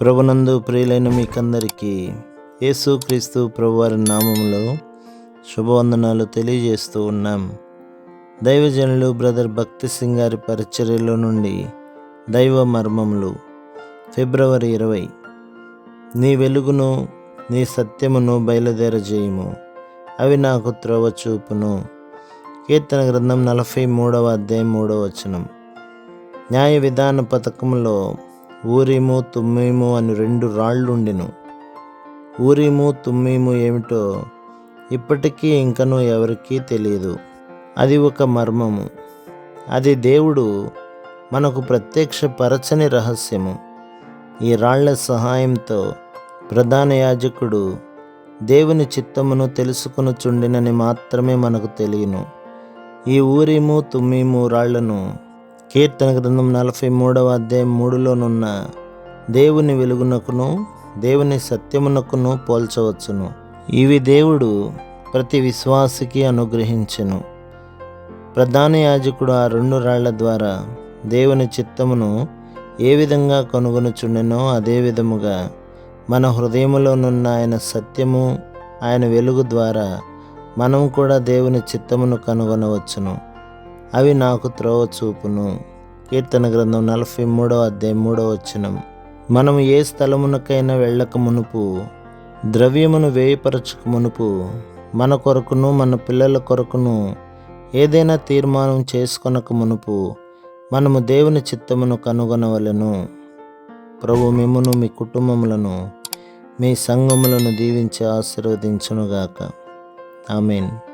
ప్రభునందు ప్రియులైన మీకందరికీ యేసుక్రీస్తు ప్రభువారి నామంలో శుభవందనాలు తెలియజేస్తూ ఉన్నాం. దైవజనులు బ్రదర్ భక్తి సింగ్ గారి పరిచర్యలో నుండి దైవ మర్మములు ఫిబ్రవరి ఇరవై. నీ వెలుగును నీ సత్యమును బయలుదేరజేయము. అవి నాకు త్రోవ చూపును. కీర్తన గ్రంథం నలభై మూడవ అధ్యాయం మూడవ వచనం. న్యాయ విధాన పథకంలో ఊరిము తుమ్మేము అని రెండు రాళ్ళుండెను. ఊరిము తుమ్మేము ఏమిటో ఇప్పటికీ ఇంకనూ ఎవరికీ తెలియదు. అది ఒక మర్మము. అది దేవుడు మనకు ప్రత్యక్ష పరచని రహస్యము. ఈ రాళ్ళ సహాయంతో ప్రధాన యాజకుడు దేవుని చిత్తమును తెలుసుకొనుచుండినని మాత్రమే మనకు తెలియను. ఈ ఊరిము తుమ్మేము రాళ్ళను కీర్తన గ్రంథం నలభై మూడవ అధ్యాయం మూడులోనున్న దేవుని వెలుగునకును దేవుని సత్యమునకును పోల్చవచ్చును. ఇవి దేవుడు ప్రతి విశ్వాసికి అనుగ్రహించెను. ప్రధాన యాజకుడు ఆ రెండు రాళ్ళ ద్వారా దేవుని చిత్తమును ఏ విధంగా కనుగొనుచుండెనో అదే విధముగా మన హృదయములోనున్న ఆయన సత్యము ఆయన వెలుగు ద్వారా మనం కూడా దేవుని చిత్తమును కనుగొనవచ్చును. అవి నాకు త్రోవ చూపును. కీర్తన గ్రంథం నలభై మూడవ అధ్యాయం మూడవ వచనం. మనం ఏ స్థలమునకైనా వెళ్ళక మునుపు ద్రవ్యమును వేయపరచక మునుపు మన కొరకును మన పిల్లల కొరకును ఏదైనా తీర్మానం చేసుకొనక మునుపు మనము దేవుని చిత్తమును కనుగొనవలెను. ప్రభు మిమ్మును మీ కుటుంబములను మీ సంఘములను దీవించి ఆశీర్వదించునుగాక. ఆమెన్.